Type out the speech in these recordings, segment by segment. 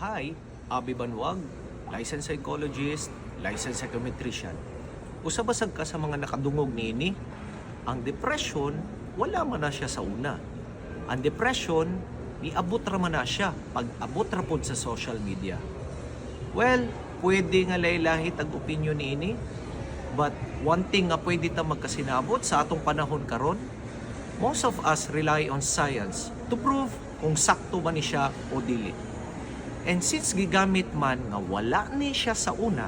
Hi, Abi Banwag, licensed psychologist, licensed psychometrician. Usabasag ka sa mga nakadungog niini, ang depression, wala man na siya sa una. Ang depression, niabot ra man na siya pag abot ra pod sa social media. Well, pwede nga laylahit ang opinion niini, but one thing nga pwede ta magkasinabot sa atong panahon karon, most of us rely on science to prove kung sakto ba ni siya o dili. And since gigamit man nga wala ni siya sa una,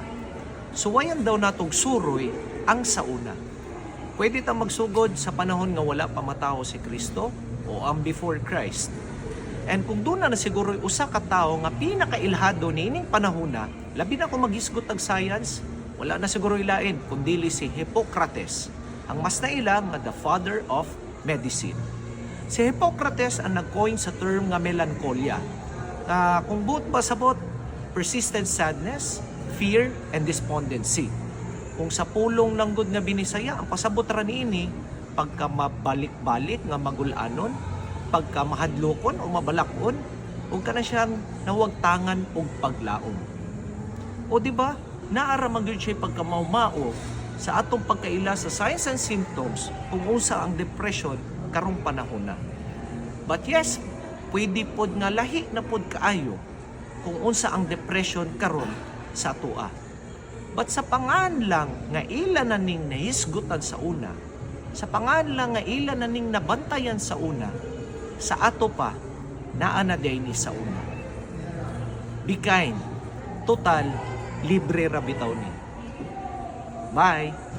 suwayan daw natong suroy ang sa una. Pwede ta magsugod sa panahon nga wala pa matao si Kristo o ang before Christ. And kung doon na siguro usa ka tao nga pinakailhado ni ining panahona, labi na kung magisgot ang science, wala na siguro ilain kundi si Hippocrates, ang mas naila nga the father of medicine. Si Hippocrates ang nag-coin sa term nga melancholia. Na kung buot ba sabot, persistent sadness, fear, and despondency. Kung sa pulong lang gud nga binisaya, ang pasabot ra niini pagka mabalik-balik nga magulanon, pagka mahadlokon o mabalakon, ug kana siyang nawagtangan og paglaom. O di ba? Naara man gyud siya pagka maumao sa atong pagkaila sa signs and symptoms kung usa ang depression karong panahon na. But yes, pwede pod nga lahi na pod kaayo kung unsa ang depression karon sa tua. But sa pangan lang nga ila na ning nahisgutan sa una, sa pangan lang nga ila na ning nabantayan sa una, sa ato pa naa na ni sa una. Be kind. Total, libre ra bitaw ni. Bye!